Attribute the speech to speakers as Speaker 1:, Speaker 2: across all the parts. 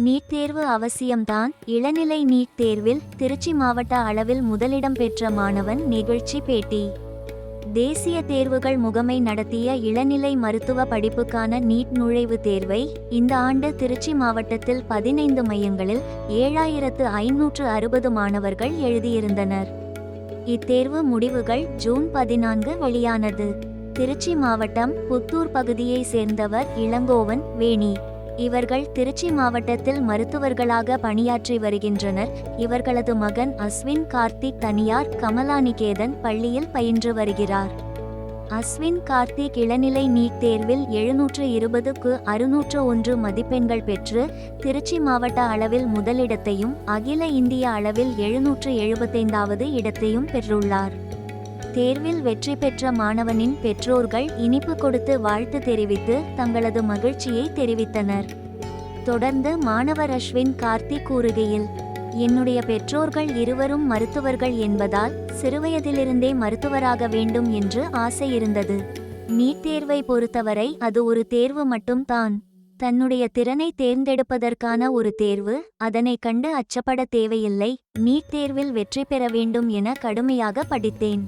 Speaker 1: NEET தேர்வு அவசியம்தான். இளநிலை NEET தேர்வில் திருச்சி மாவட்ட அளவில் முதலிடம் பெற்ற மாணவன் நிகழ்ச்சி பேட்டி. தேசிய தேர்வுகள் முகமை நடத்திய இளநிலை மருத்துவ படிப்புக்கான நீட் நுழைவுத் தேர்வை இந்த ஆண்டு திருச்சி மாவட்டத்தில் பதினைந்து மையங்களில் ஏழாயிரத்து ஐநூற்று அறுபது மாணவர்கள் எழுதியிருந்தனர். இத்தேர்வு முடிவுகள் ஜூன் பதினான்கு வெளியானது. திருச்சி மாவட்டம் புத்தூர் பகுதியை சேர்ந்தவர் இளங்கோவன் வேணி. இவர்கள் திருச்சி மாவட்டத்தில் மருத்துவர்களாக பணியாற்றி வருகின்றனர். இவர்களது மகன் அஸ்வின் கார்த்திக் தனியார் கமலாநிகேதன் பள்ளியில் பயின்று வருகிறார். அஸ்வின் கார்த்திக் இளநிலை நீட் தேர்வில் எழுநூற்று இருபதுக்கு அறுநூற்று ஒன்று மதிப்பெண்கள் பெற்று திருச்சி மாவட்ட அளவில் முதலிடத்தையும் அகில இந்திய அளவில் எழுநூற்று எழுபத்தைந்தாவது இடத்தையும் பெற்றுள்ளார். தேர்வில் வெற்றி பெற்ற மாணவனின் பெற்றோர்கள் இனிப்பு கொடுத்து வாழ்த்து தெரிவித்து தங்களது மகிழ்ச்சியை தெரிவித்தனர். தொடர்ந்து மாணவர் அஸ்வின் கார்த்திக் கூறுகையில் என்னுடைய பெற்றோர்கள் இருவரும் மருத்துவர்கள் என்பதால் சிறுவயதிலிருந்தே மருத்துவராக வேண்டும் என்று ஆசை இருந்தது. நீட் தேர்வை பொறுத்தவரை அது ஒரு தேர்வு மட்டும்தான் தன்னுடைய திறனை தேர்ந்தெடுப்பதற்கான ஒரு தேர்வு அதனை கண்டு அச்சப்பட தேவையில்லை. நீட் தேர்வில் வெற்றி பெற வேண்டும் என கடுமையாக படித்தேன்.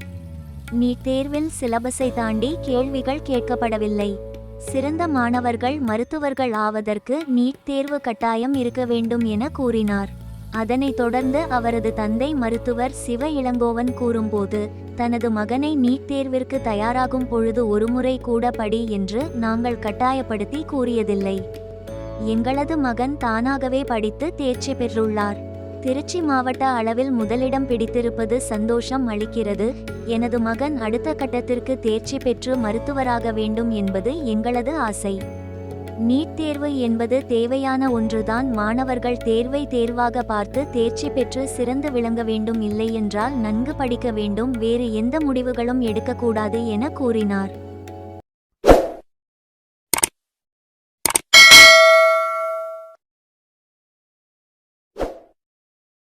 Speaker 1: நீட் தேர்வில் சிலபஸை தாண்டி கேள்விகள் கேட்கப்படவில்லை. சிறந்த மாணவர்கள் மருத்துவர்கள் ஆவதற்கு நீட் தேர்வு கட்டாயம் இருக்க வேண்டும் என கூறினார். அதனைத் தொடர்ந்து அவரது தந்தை மருத்துவர் சிவ இளங்கோவன் கூறும்போது தனது மகனை நீட் தேர்விற்கு தயாராகும் பொழுது ஒருமுறை கூட படி என்று நாங்கள் கட்டாயப்படுத்தி கூறியதில்லை. எங்களது மகன் தானாகவே படித்து தேர்ச்சி பெற்றுள்ளார். திருச்சி மாவட்ட அளவில் முதலிடம் பிடித்திருப்பது சந்தோஷம் அளிக்கிறது. எனது மகன் அடுத்த கட்டத்திற்கு தேர்ச்சி பெற்று மருத்துவராக வேண்டும் என்பது எங்களது ஆசை. நீட் தேர்வு என்பது தேவையான ஒன்றுதான். மாணவர்கள் தேர்வை தேர்வாக பார்த்து தேர்ச்சி பெற்று சிறந்து விளங்க வேண்டும் இல்லை என்றால் நன்கு படிக்க வேண்டும். வேறு எந்த முடிவுகளும் எடுக்கக்கூடாது என கூறினார்.